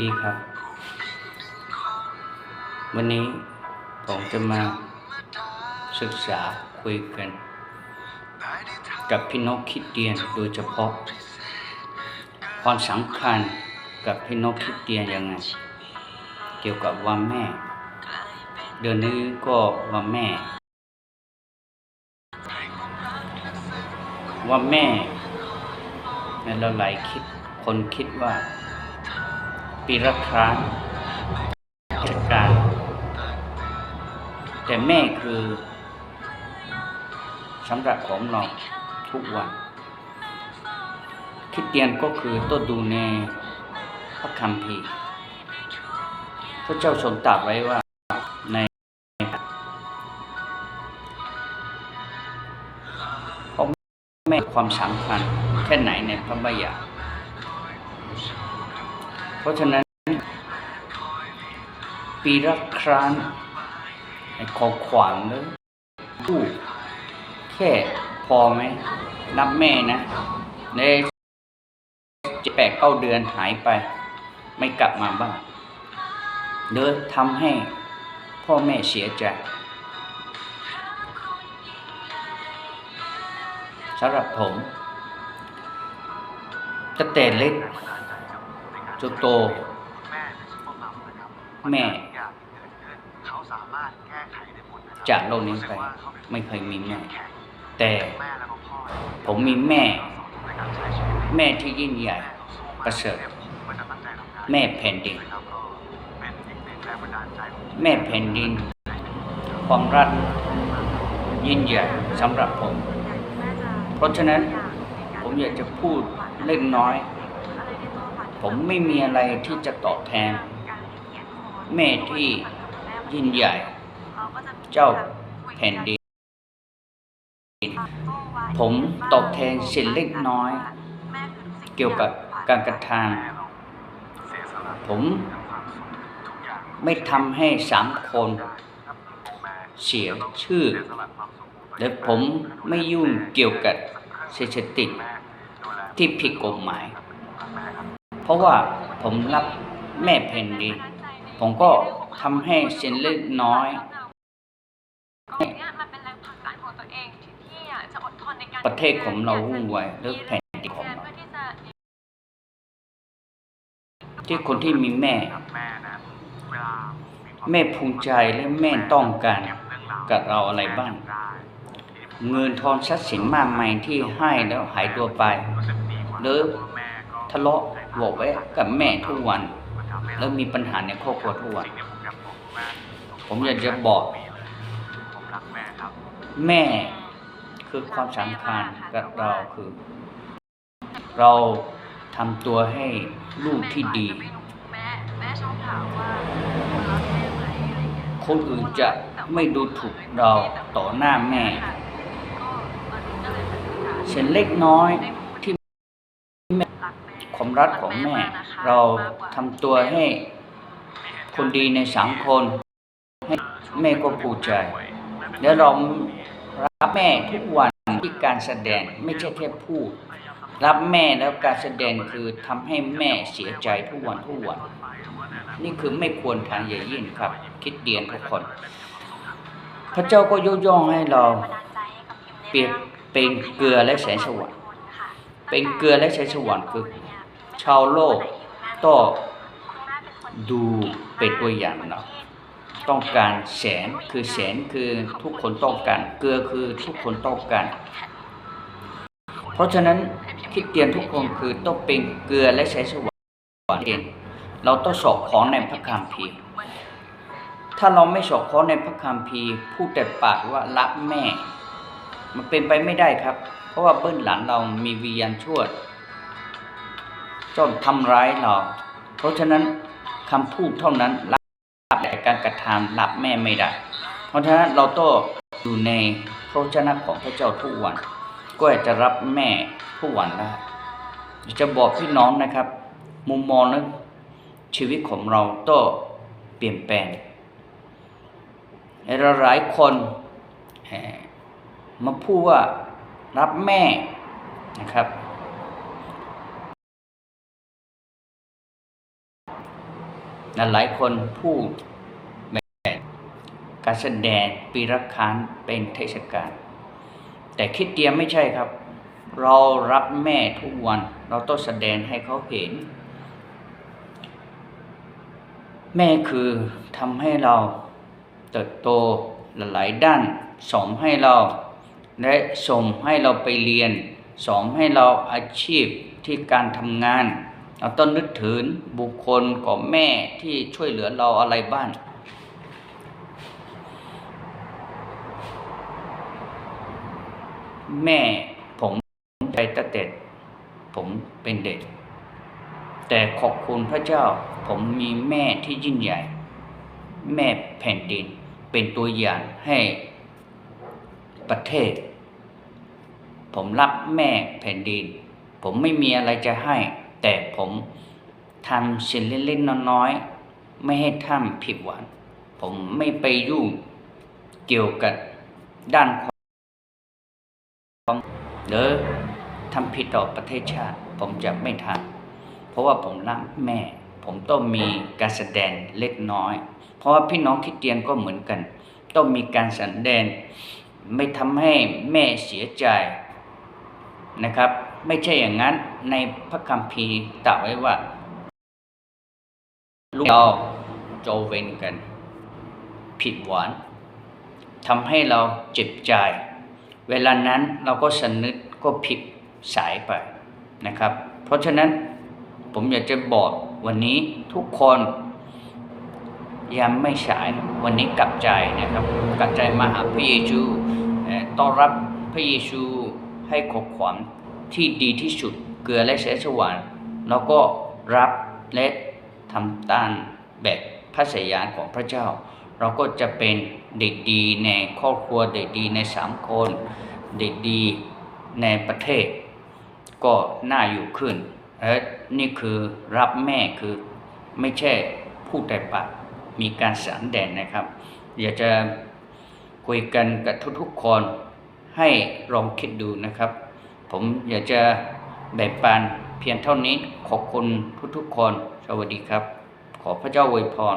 ดีครับ วันนี้ผมจะมาศึกษาคุยกัน กับพี่นกคิดเตียนโดยเฉพาะ ความสำคัญกับพี่นกคิดเตียนยังไง เกี่ยวกับวันแม่ เดือนนี้ก็วันแม่ วันแม่ในเราหลายคิดคนคิดว่า ปีละครั้งเทศกาลแต่แม่คือสำหรับของเราทุกวันคิดเตียนก็คือต้นดูในพระคัมภีพระเจ้าทรงตรัสไว้ว่าในพราะแม่ความสำคัญแค่ไหนในพระบัญญัติ เพราะฉะนั้น ปีละครั้งไอ้ของขวัญหรือลูกแค่พอไหมนับแม่นะ ในเจ็ดแปดเก้าเดือนหายไป ไม่กลับมาบ้างเดินทำให้พ่อแม่เสียใจสำหรับผมตั้งแต่เล็ก จนโต แม่เขาสามารถแก้ไขได้หมดนะครับจากโลกนี้ไป ไม่เคยมีแม่ แต่แม่แล้วก็พ่อผมมีแม่ในการใช้ชีวิตแม่ที่ยิ่งใหญ่ประเสริฐมันจะตั้งใจทำงานแม่แผ่นดิน นะครับก็เป็นอีกหนึ่งแรงบันดาลใจของผมแม่แผ่นดิน ความรักยิ่งใหญ่สำหรับผม เพราะฉะนั้นผมอยากจะพูดเล็กน้อย ผมไม่มีอะไรที่จะตอบแทน แม่ที่ยิ่งใหญ่ เจ้าแผ่นดิน ผมตอบแทนสิ่งเล็กน้อย เกี่ยวกับการกระทำผมไม่ทำให้สามคนเสียชื่อ และผมไม่ยุ่งเกี่ยวกับเศรษฐกิจที่ผิดกฎหมาย เพราะว่าผมรับแม่แผ่นดินผมก็ทำให้เล็กน้อยก็เนี่ยมันเป็นแรงผลักดันของตัวเองที่พี่อะจะอดทนในการประเทศของเราวุ่นวายเรื่องแผ่นดินของเราที่คนที่มีแม่ แม่ภูมิใจและแม่ต้องการกับเราอะไรบ้าง เงินทองทรัพย์สินมากมายที่ให้แล้วหายตัวไปรู้สึกดีกว่าหรือแม่ก็ทะเลาะ บอกไว้กับแม่ทุกวัน แล้วมีปัญหาในครอบครัวทุกวัน ผมอยากจะบอกแม่คือความสำคัญกับเราคือ เราทำตัวให้ลูกที่ดี คนอื่นจะไม่ดูถูกเราต่อหน้าแม่เช่นเล็กน้อย ความรักของแม่ เราทำตัวให้คนดีในสังคมให้แม่ก็ภูมิใจ แล้วเรารับแม่ทุกวันที่การแสดงไม่ใช่แค่พูด รับแม่แล้วการแสดงคือทำให้แม่เสียใจทุกวันทุกวัน นี่คือไม่ควรทางอย่ายิ่งครับ คิดเดียนทุกคน พระเจ้าก็ยกย่องให้เราเปรียบเป็นเกลือและแสงสว่างเป็นเกลือและแสงสว่างคือ ชาวโลกต้องดูเป็นตัวอย่างเราะต้องการแสงคือแสงคือทุกคนต้องการ เกลือคือทุกคนต้องการ เพราะฉะนั้นคิดเตียนทุกคนคือต้องเป็นเกลือและแสงสว่างเองเราต้องสอบของในพระคัมภีร์ถ้าเราไม่สอบของในพระคัมภีร์พูดแต่ปากว่ารักแม่ มันเป็นไปไม่ได้ครับ เพราะว่าเบื้องหลังเรามีวิญญาณชั่ว จนทำร้ายเรา เพราะฉะนั้นคำพูดเท่านั้นรับแต่การกระทำรับแม่ไม่ได้ เพราะฉะนั้นเราต้องอยู่ในพระวจนะของพระเจ้าทุกวัน ก็จะรับแม่ทุกวันได้จะบอกพี่น้องนะครับ มุมมองนั้นชีวิตของเราต้องเปลี่ยนแปลงเราหลายคนแหมมาพูดว่ารับแม่นะครับ หลายคนพูดแบบการแสดงปีรักคานเป็นเทศกาลแต่คิดเตียนไม่ใช่ครับ เรารับแม่ทุกวัน เราต้องแสดงให้เขาเห็น แม่คือทำให้เราเติบโตหลายด้านสอนให้เรา และส่งให้เราไปเรียนสอนให้เราอาชีพที่การทำงาน เราต้องนึกถึงบุคคลของแม่ที่ช่วยเหลือเราอะไรบ้างแม่ผมใจตั้งแต่ผมเป็นเด็ก แต่ขอบคุณพระเจ้า ผมมีแม่ที่ยิ่งใหญ่ แม่แผ่นดินเป็นตัวอย่างให้ประเทศ ผมรับแม่แผ่นดิน ผมไม่มีอะไรจะให้ แต่ผมทำสิ่งเล็กๆน้อยๆไม่ให้ท่านผิดหวังผมไม่ไปยุ่งเกี่ยวกับด้านความหรือทำผิดต่อประเทศชาติ ผมจะไม่ทำเพราะว่าผมรักแม่ ผมต้องมีการแสดงเล็กน้อย เพราะว่าพี่น้องคริดเตียนก็เหมือนกัน ต้องมีการแสดงไม่ทำให้แม่เสียใจนะครับ ไม่ใช่อย่างนั้นในพระคัมภีร์ตรัสไว้ว่าลูกเราโจเวนกัน ผิดหวังทำให้เราเจ็บใจ เวลานั้นเราก็สนึกก็ผิดสายไปนะครับ เพราะฉะนั้นผมอยากจะบอกวันนี้ทุกคนยังไม่สายวันนี้กลับใจนะครับกลับใจมาหาพระเยซูต้อนรับพระเยซูให้ขอบความ ที่ดีที่สุด เกลือและแสงสว่างแล้วก็รับและทำตามแบบพระสยานของพระเจ้า เราก็จะเป็นเด็กดีในครอบครัวเด็กดีในสังคมเด็กดีในประเทศ ก็น่าอยู่ขึ้นและนี่คือรับแม่คือไม่ใช่พูดแต่ปากมีการสานแดนนะครับ อยากจะคุยกันกับทุกๆคนให้ลองคิดดูนะครับ ผมอยากจะแบ่งปันเพียงเท่านี้ขอบคุณทุกๆคน สวัสดีครับ ขอพระเจ้าอวยพร